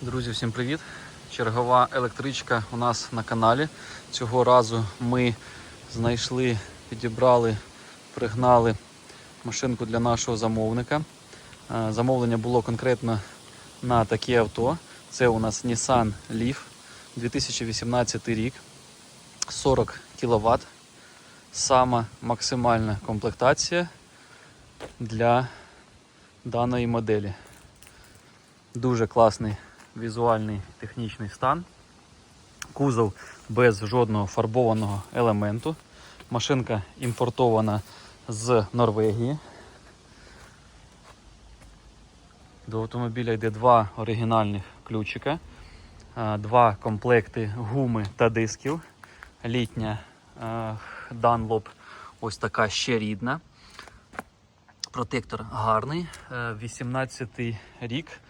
Друзі, всім привіт! Чергова електричка у нас на каналі. Цього разу ми знайшли, підібрали, пригнали машинку для нашого замовника. Е, Замовлення було конкретно на таке авто. Це у нас Nissan Leaf 2018 рік, 40 кВт. Сама максимальна комплектація для даної моделі. Дуже класний візуальний технічний стан. Кузов без жодного фарбованого елементу. Машинка імпортована з Норвегії. До автомобіля йде два оригінальних ключика, два комплекти гуми та дисків. Літня е, Dunlop ось така ще рідна. Протектор гарний. 18 рік,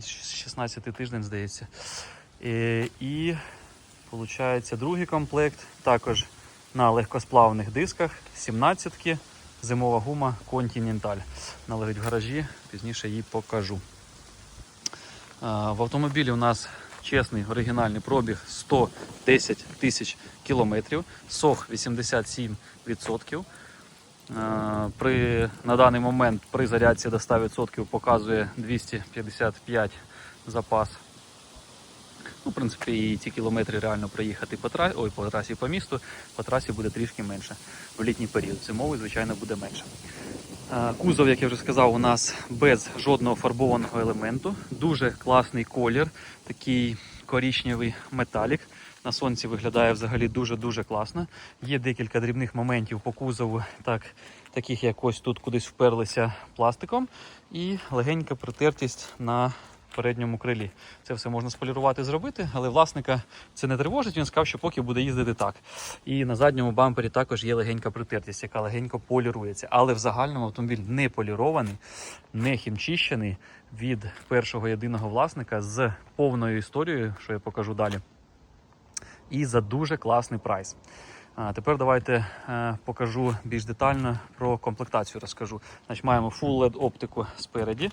якийсь 16 тиждень, здається. Е, І виходить другий комплект, також на легкосплавних дисках, 17-ки, зимова гума Continental. Належить в гаражі, пізніше її покажу. В автомобілі у нас чесний оригінальний пробіг 110 тисяч кілометрів, СОХ 87%. Е, При, на даний момент при зарядці до 100% показує 255 запас. Ну, в принципі, і ці кілометри реально проїхати по трасі, ой, по трасі по місту, по трасі буде трішки менше. В літній період зимовий, звичайно, буде менше. Е, Кузов, як я вже сказав, у нас без жодного фарбованого елементу. Дуже класний колір, такий корічневий металік. На сонці виглядає взагалі дуже-дуже класно. Є декілька дрібних моментів по кузову, так, таких як ось тут кудись вперлися пластиком, і легенька притертість на передньому крилі. Це все можна сполірувати зробити, але власника це не тривожить. Він сказав, що поки буде їздити так. І на задньому бампері також є легенька притертість, яка легенько полірується. Але в загальному автомобіль не полірований, не хімчищений від першого єдиного власника з повною історією, що я покажу далі. І за дуже класний прайс. А тепер давайте е, покажу більш детально про комплектацію. Розкажу. Значить, маємо Full LED оптику спереді.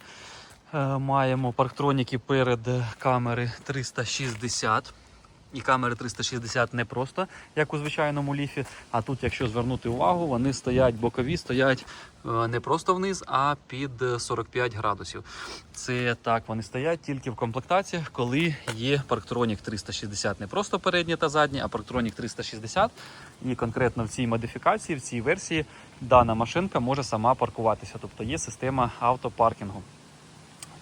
Е, маємо парктроніки перед камери 360. І камери 360 не просто як у звичайному ліфі. А тут, якщо звернути увагу, вони стоять бокові, стоять е, не просто вниз, а під 45 градусів. Це так, вони стоять тільки в комплектаціях, коли є парктронік 360. Не просто передній та задній, а парктронік 360. І конкретно в цій модифікації, в цій версії, дана машинка може сама паркуватися. Тобто є система автопаркінгу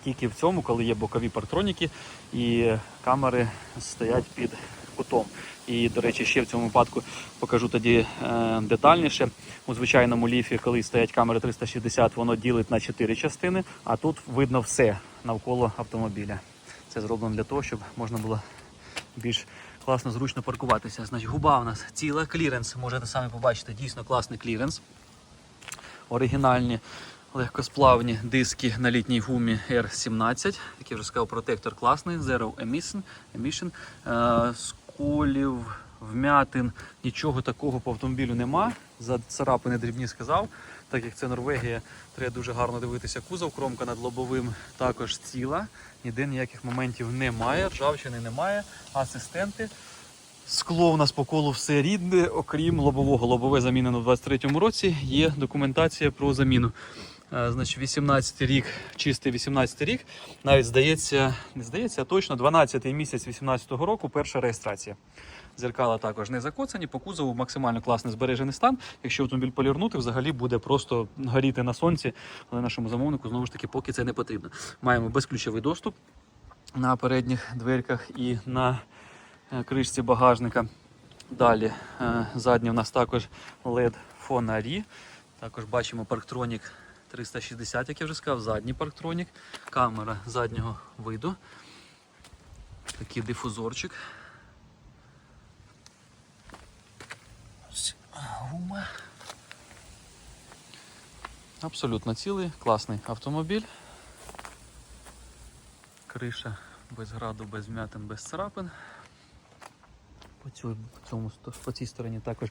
тільки в цьому, коли є бокові парктроніки і камери стоять під кутом. І, до речі, ще в цьому випадку покажу тоді е, детальніше. У звичайному ліфі, коли стоять камери 360, воно ділить на 4 частини, а тут видно все навколо автомобіля. Це зроблено для того, щоб можна було більш класно, зручно паркуватися. Значить, губа у нас ціла, кліренс, можете самі побачити, дійсно класний кліренс. Оригінальні легкосплавні диски на літній гумі R17. Як я вже сказав, протектор класний, Zero Emission, emission. Е, сколів, вмятин, нічого такого по автомобілю нема. За царапини дрібні сказав. Так як це Норвегія, треба дуже гарно дивитися кузов. Кромка над лобовим також ціла. Ніде ніяких моментів немає, ржавчини немає. Асистенти. Скло у нас по колу все рідне, окрім лобового. Лобове замінено в 23-му році. Є документація про заміну. Е, Значить, 18 рік, чистий 18 рік. Навіть здається, не здається, а точно 12 місяць 18-го року перша реєстрація. Зеркала також не закоцані, по кузову максимально класний збережений стан. Якщо автомобіль полірнути, взагалі буде просто горіти на сонці, але нашому замовнику знову ж таки поки це не потрібно. Маємо безключовий доступ на передніх дверках і на е, кришці багажника. Далі е, задні у нас також LED фонарі. Також бачимо парктронік 360, як я вже сказав, задній парктронік, камера заднього виду. Такий дифузорчик. Гума. Абсолютно цілий, класний автомобіль. Криша без граду, без вмятин, без царапин. По, цю, по, цьому, по цій стороні також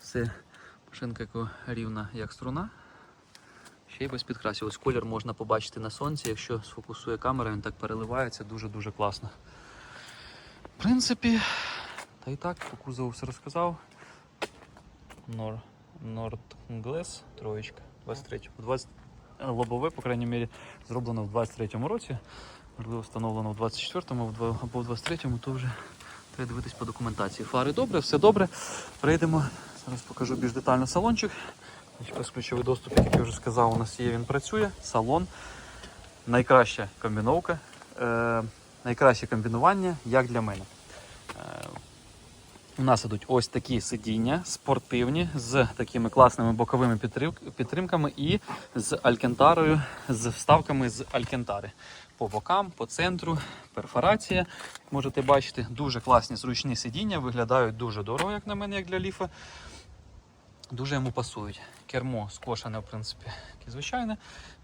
все машинка рівна як струна. Ще й без підкрасів. Ось колір можна побачити на сонці, якщо сфокусує камера, він так переливається дуже-дуже класно. В принципі, та і так, по кузову все розказав. Нор, Nordglass, троєчка, 23 20, е, лобове, по крайній мірі, зроблено в 23-му році. Можливо, встановлено в 24-му або в 23-му, то вже треба дивитись по документації. Фари добре, все добре. Прийдемо. Зараз покажу більш детально салончик. Безключовий доступ, як я вже сказав, у нас є, він працює. Салон. Найкраща комбіновка. Е, найкраще комбінування, як для мене. Е, у нас ідуть ось такі сидіння спортивні з такими класними боковими підтрим- підтримками і з алькентарою, з вставками з алькентари. По бокам, по центру, перфорація. Можете бачити, дуже класні зручні сидіння, виглядають дуже дорого, як на мене, як для ліфа. Дуже йому пасують. Кермо скошене, в принципі, і звичайне.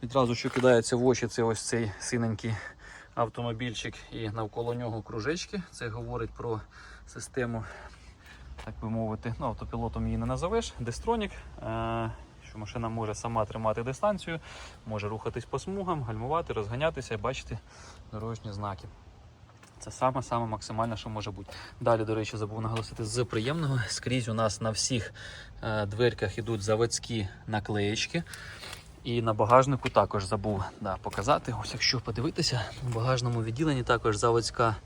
Відразу, що кидається в очі, це ось цей синенький автомобільчик і навколо нього кружечки. Це говорить про систему, так би мовити, ну, автопілотом її не назовеш. Дестронік, е, що машина може сама тримати дистанцію, може рухатись по смугам, гальмувати, розганятися і бачити дорожні знаки. Це саме саме максимальне, що може бути. Далі, до речі, забув наголосити з приємного. Скрізь у нас на всіх дверках ідуть заводські наклеєчки. І на багажнику також забув да, показати. Ось якщо подивитися, в багажному відділенні також заводська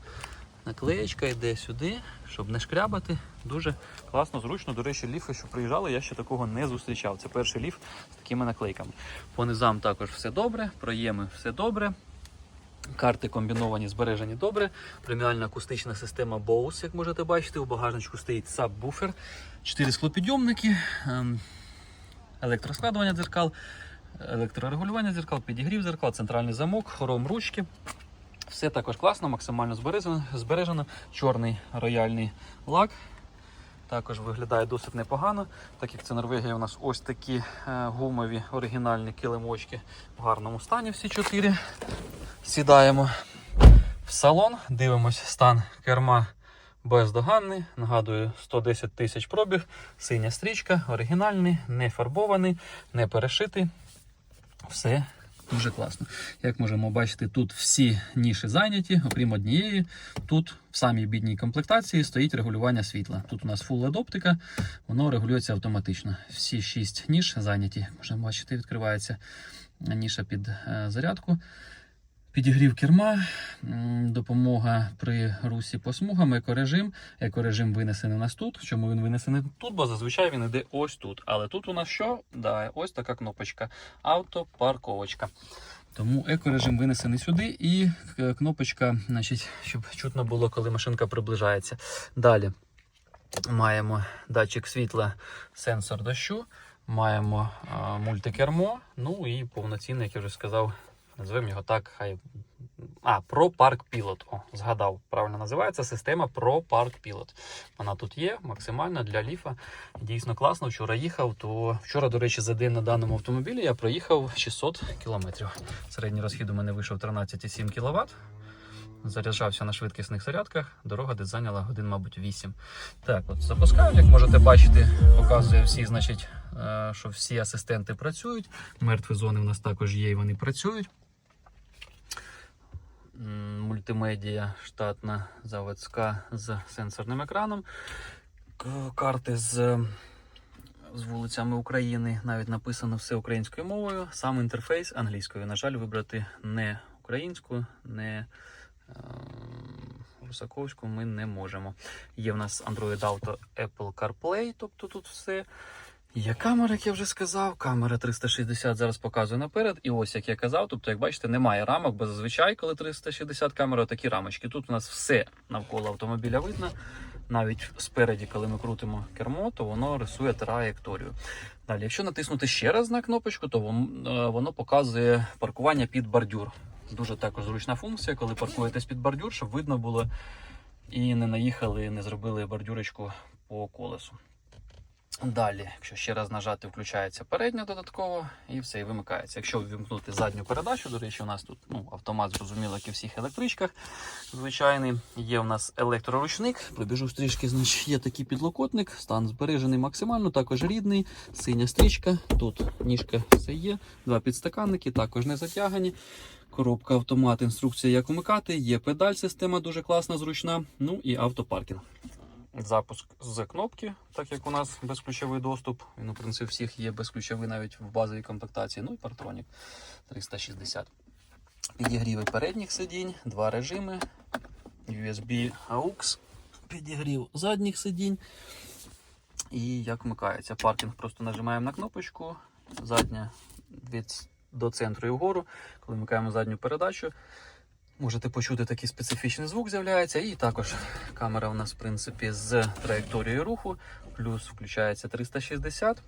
наклеєчка йде сюди, щоб не шкрябати. Дуже класно, зручно. До речі, ліфи, що приїжджали, я ще такого не зустрічав. Це перший ліф з такими наклейками. По низам також все добре, проєми все добре. Карти комбіновані, збережені добре. Преміальна акустична система Bose, як можете бачити, у багажничку стоїть саббуфер, 4 склопідйомники, ем, електроскладування дзеркал, електрорегулювання дзеркал, підігрів дзеркал, центральний замок, хром ручки. Все також класно, максимально збережено. збережено. Чорний рояльний лак. Також виглядає досить непогано, так як це Норвегія, у нас ось такі е, гумові оригінальні килимочки в гарному стані всі чотири. Сідаємо в салон, дивимось стан керма бездоганний. Нагадую, 110 тисяч пробіг, синя стрічка, оригінальний, не фарбований, не перешитий. Все дуже класно. Як можемо бачити, тут всі ніші зайняті, окрім однієї. Тут в самій бідній комплектації стоїть регулювання світла. Тут у нас full LED оптика, воно регулюється автоматично. Всі шість ніж зайняті. Можемо бачити, відкривається ніша під е, зарядку. Підігрів керма, допомога при русі по смугам, екорежим. Екорежим винесений у нас тут. Чому він винесений тут? Бо зазвичай він йде ось тут. Але тут у нас що? Да, ось така кнопочка. Автопарковочка. Тому екорежим винесений сюди і е, кнопочка, значить, щоб чутно було, коли машинка приближається. Далі маємо датчик світла, сенсор дощу, маємо а, мультикермо, ну і повноцінний, як я вже сказав, Назвемо його так, хай. А, Pro Park Pilot. О, згадав, правильно називається система Pro Park Pilot. Вона тут є, максимальна для ліфа. Дійсно класно. Вчора їхав, то вчора, до речі, за день на даному автомобілі я проїхав 600 кілометрів. Середній розхід у мене вийшов 13,7 кВт. Заряджався на швидкісних зарядках. Дорога десь зайняла годин, мабуть, 8. Так, от запускаю, як можете бачити, показує всі, значить, е, що всі асистенти працюють. Мертві зони у нас також є і вони працюють. Мультимедія штатна заводська з сенсорним екраном. Карти з, з вулицями України навіть написано все українською мовою. Сам інтерфейс англійською. На жаль, вибрати не українську, не е, русаковську ми не можемо. Є в нас Android Auto Apple CarPlay, тобто тут все. Є камера, як я вже сказав. Камера 360 зараз показує наперед. І ось як я казав, тобто, як бачите, немає рамок, бо зазвичай, коли 360 камера, такі рамочки. Тут у нас все навколо автомобіля видно. Навіть спереді, коли ми крутимо кермо, то воно рисує траєкторію. Далі, якщо натиснути ще раз на кнопочку, то е, воно показує паркування під бордюр. Дуже також зручна функція, коли паркуєтесь під бордюр, щоб видно було і не наїхали, не зробили бордюрочку по колесу. Далі, якщо ще раз нажати, включається передня додатково і все і вимикається. Якщо ввімкнути задню передачу, до речі, у нас тут ну, автомат зрозуміло, як і всіх електричках. Звичайний є у нас електроручник. Пробіжу стрічки, значить є такий підлокотник, стан збережений максимально, також рідний, синя стрічка. Тут ніжка все є, два підстаканники, також не затягані. Коробка автомат, інструкція, як вмикати, є педаль, система дуже класна, зручна. Ну і автопаркінг. Запуск з кнопки, так як у нас безключовий доступ. Він, у принципі, всіх є безключовий навіть в базовій комплектації. Ну і партронік 360. Підігріви передніх сидінь, два режими, USB AUX, підігрів задніх сидінь. І як вмикається. Паркінг просто нажимаємо на кнопочку, задня від до центру і вгору. Коли вмикаємо задню передачу, можете почути такий специфічний звук з'являється. І також камера у нас, в принципі, з траєкторією руху, плюс включається 360.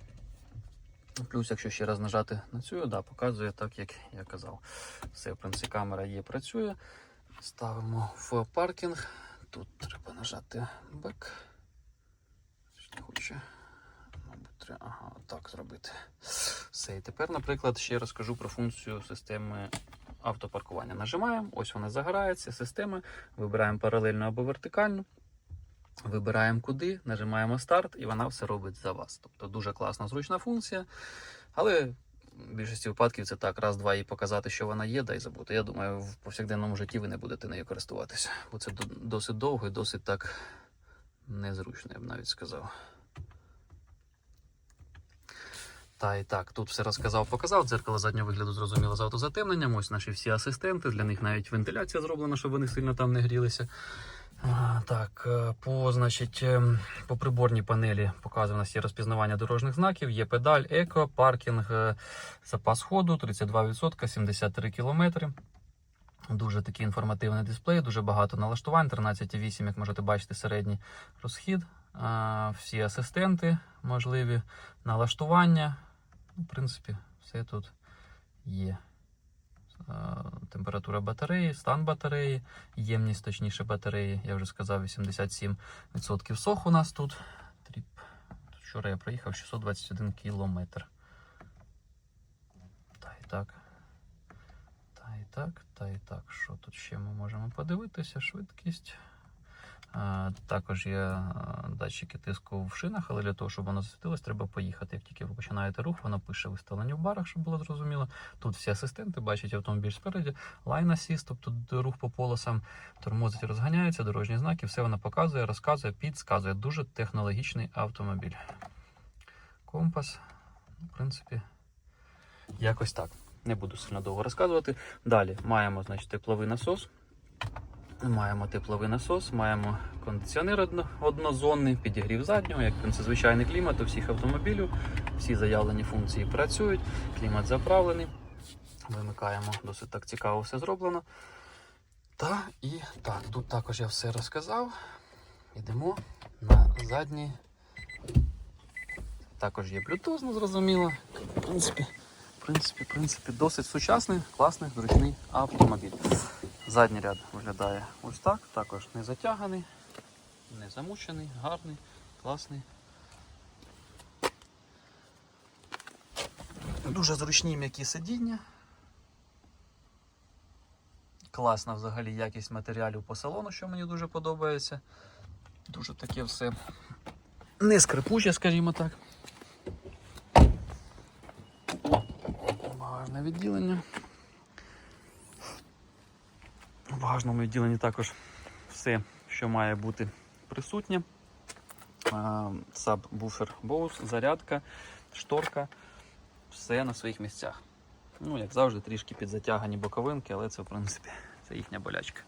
Плюс, якщо ще раз нажати на цю, да, показує так, як я казав. Все, в принципі, камера є, працює. Ставимо в паркінг. Тут треба нажати бек. Хоче. Ага, так зробити. Все. І тепер, наприклад, ще розкажу про функцію системи автопаркування. Нажимаємо, ось вона загорається, система. Вибираємо паралельно або вертикально. Вибираємо куди, нажимаємо старт, і вона все робить за вас. Тобто дуже класна, зручна функція. Але в більшості випадків це так, раз-два їй показати, що вона є, да й забути. Я думаю, в повсякденному житті ви не будете нею користуватися. Бо це досить довго і досить так незручно, я б навіть сказав. Та і так, тут все розказав, показав. Дзеркало заднього вигляду зрозуміло з автозатемненням. Ось наші всі асистенти. Для них навіть вентиляція зроблена, щоб вони сильно там не грілися. Так, е, по, значить, ем, по приборній панелі нас є розпізнавання дорожніх знаків, є педаль, еко, паркінг, е, запас ходу 32%, 73 км. Дуже такий інформативний дисплей, дуже багато налаштувань, 13,8, як можете бачити, середній розхід. Всі асистенти можливі, налаштування. Ну, В принципі, все тут є. Е, Температура батареї, стан батареї, ємність, точніше, батареї, я вже сказав, 87% сох у нас тут. Тріп. Вчора я проїхав 621 кілометр. Та і так. Та і так, та і так. Що тут ще ми можемо подивитися? Швидкість. Також є датчики тиску в шинах, але для того, щоб воно засвітилось, треба поїхати. Як тільки ви починаєте рух, воно пише виставлені в барах, щоб було зрозуміло. Тут всі асистенти бачать автомобіль спереді, Line Assist, тобто рух по полосам, тормозить, розганяється, дорожні знаки, все вона показує, розказує, підсказує. Дуже технологічний автомобіль. Компас, ну, в принципі, якось так. Не буду сильно довго розказувати. Далі маємо значить, тепловий насос. Маємо тепловий насос, маємо кондиціонер однозонний, підігрів заднього, як це звичайний клімат у всіх автомобілів. Всі заявлені функції працюють, клімат заправлений. Вимикаємо, досить так цікаво все зроблено. Та і так, тут також я все розказав. Йдемо на задній. Також є Bluetooth, ну зрозуміло. В принципі, в принципі, в принципі, досить сучасний, класний, зручний автомобіль. Задній ряд виглядає ось так, також не затяганий, не замучений, гарний, класний. Дуже зручні м'які сидіння. Класна взагалі якість матеріалів по салону, що мені дуже подобається. Дуже таке все не скрипуче, скажімо так. Багажне відділення. В багажному відділенні також все, що має бути присутнє. Саб-буфер Bose, зарядка, шторка, все на своїх місцях. Ну, як завжди, трішки підзатягані боковинки, але це, в принципі, це їхня болячка.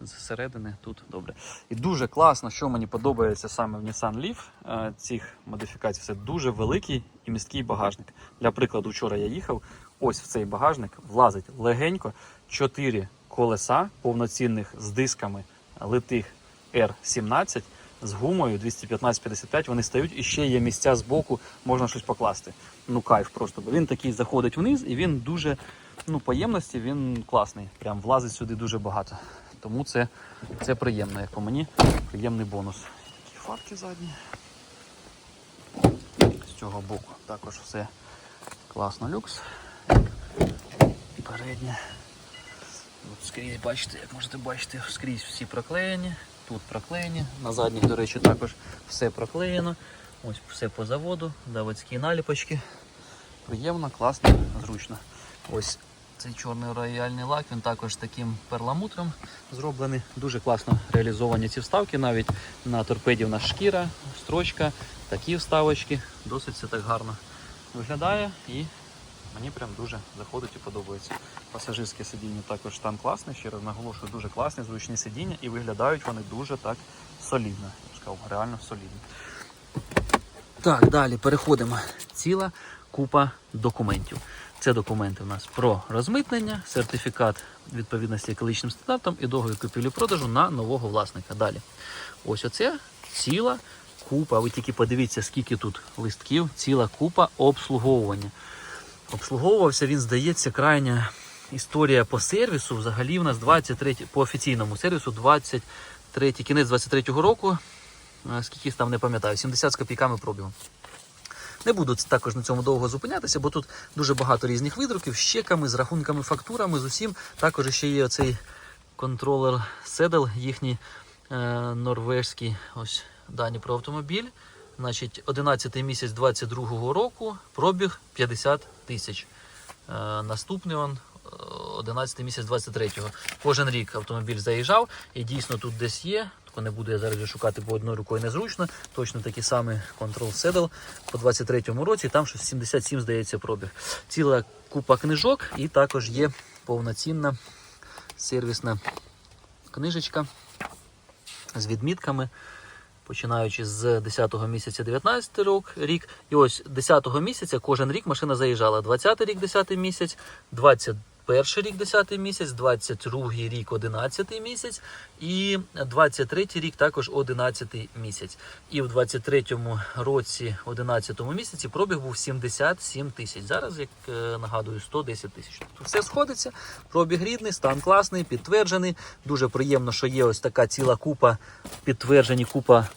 Зсередини тут добре. І дуже класно, що мені подобається саме в Nissan Leaf е, цих модифікацій. Це дуже великий і місткий багажник. Для прикладу, вчора я їхав. Ось в цей багажник влазить легенько 4 колеса повноцінних з дисками литих R17 з гумою 215-55. Вони стають і ще є місця з боку, можна щось покласти. Ну кайф просто. Бо він такий заходить вниз і він дуже, ну, по ємності він класний. Прям влазить сюди дуже багато. Тому це, це приємно, як по мені, приємний бонус. Такі фарки задні. З цього боку також все класно люкс. Переднє. От скрізь бачите, як можете бачити, скрізь всі проклеєні, тут проклеєні, на задніх, до речі, також все проклеєно. Ось все по заводу, заводські наліпочки. Приємно, класно, зручно. Ось цей чорний рояльний лак, він також таким перламутром зроблений. Дуже класно реалізовані ці вставки. Навіть на торпеді в шкіра, строчка, такі вставочки. Досить все так гарно виглядає і мені прям дуже заходить і подобається. Пасажирське сидіння також там класне, ще раз наголошую, дуже класні, зручні сидіння і виглядають вони дуже так солідно. Я сказав, реально солідно. Так, далі переходимо. Ціла купа документів. Це документи у нас про розмитнення, сертифікат відповідності екологічним стандартам і договір купівлі-продажу на нового власника. Далі. Ось оце ціла купа. Ви тільки подивіться, скільки тут листків, ціла купа обслуговування. Обслуговувався він, здається, крайня історія по сервісу. Взагалі в нас 23, по офіційному сервісу 23, кінець 23-го року. Скільки там не пам'ятаю, 70 з копійками пробігу. Не буду також на цьому довго зупинятися, бо тут дуже багато різних видруків з чеками, з рахунками, фактурами, з усім. Також ще є оцей контролер Седел, їхній е, норвежський ось дані про автомобіль. Значить, 11 місяць 22-го року, пробіг 50 тисяч. Е, наступний он е, 11 місяць 23-го. Кожен рік автомобіль заїжджав і дійсно тут десь є. Тільки не буду я зараз шукати, бо одною рукою незручно. Точно такий самий Control Saddle по 23-му році. Там щось 77, здається, пробіг. Ціла купа книжок і також є повноцінна сервісна книжечка з відмітками починаючи з 10 місяця 19 рік, рік. І ось 10 місяця кожен рік машина заїжджала. 20 рік, 10 місяць, 21 рік, 10 місяць, 22 рік, 11 місяць і 23 рік також 11 місяць. І в 23 році, 11 місяці, пробіг був 77 тисяч. Зараз, як е, нагадую, 110 тисяч. Тобто все сходиться. Пробіг рідний, стан класний, підтверджений. Дуже приємно, що є ось така ціла купа підтверджені, купа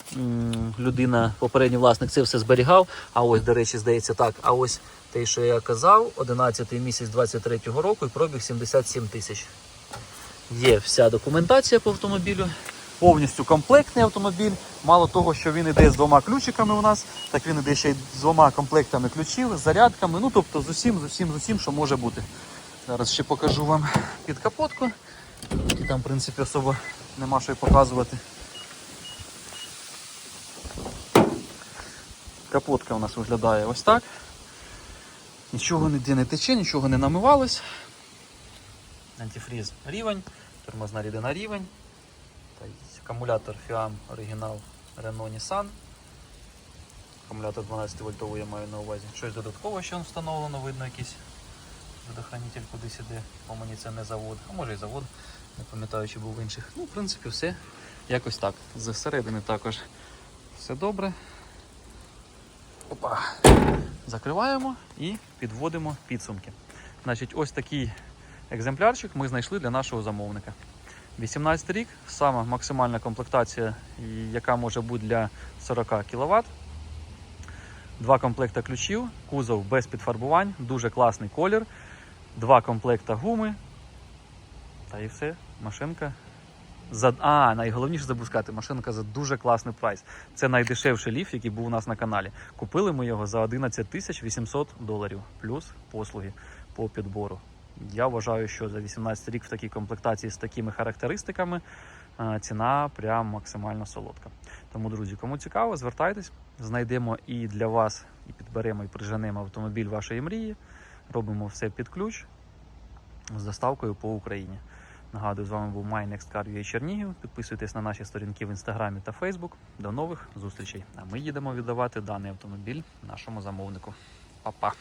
людина, попередній власник це все зберігав. А ось, до речі, здається так. А ось те, що я казав, 11 місяць 23-го року і пробіг 77 тисяч. Є вся документація по автомобілю. Повністю комплектний автомобіль. Мало того, що він іде з двома ключиками у нас, так він іде ще й з двома комплектами ключів, зарядками. Ну тобто з усім, з усім, з усім, що може бути. Зараз ще покажу вам під капотку. І там, в принципі, особо нема що й показувати. Капотка у нас виглядає ось так. Нічого ніде не тече, нічого не намивалось. Антифріз рівень, тормозна рідина рівень. Акумулятор FIAM оригінал Renault Nissan. Акумулятор 12 вольтовий я маю на увазі. Щось додаткове ще встановлено, видно якийсь водохранитель кудись іде. По мені це не завод, а може і завод, не пам'ятаю, чи був інших. Ну, в принципі, все якось так. Зсередини також все добре. Опа. Закриваємо і підводимо підсумки. Значить, ось такий екземплярчик ми знайшли для нашого замовника. 18 рік, сама максимальна комплектація, яка може бути для 40 кВт. Два комплекта ключів, кузов без підфарбувань, дуже класний колір, два комплекта гуми. Та і все. Машинка. За... А, найголовніше забув сказати, машинка за дуже класний прайс. Це найдешевший ліф, який був у нас на каналі. Купили ми його за 11 тисяч 800 доларів, плюс послуги по підбору. Я вважаю, що за 18 рік в такій комплектації з такими характеристиками е, ціна прям максимально солодка. Тому, друзі, кому цікаво, звертайтесь, знайдемо і для вас, і підберемо, і приженемо автомобіль вашої мрії. Робимо все під ключ з доставкою по Україні. Нагадую, з вами був MyNextCar.ua Чернігів. Підписуйтесь на наші сторінки в інстаграмі та Фейсбук. До нових зустрічей. А ми їдемо віддавати даний автомобіль нашому замовнику. Па-па!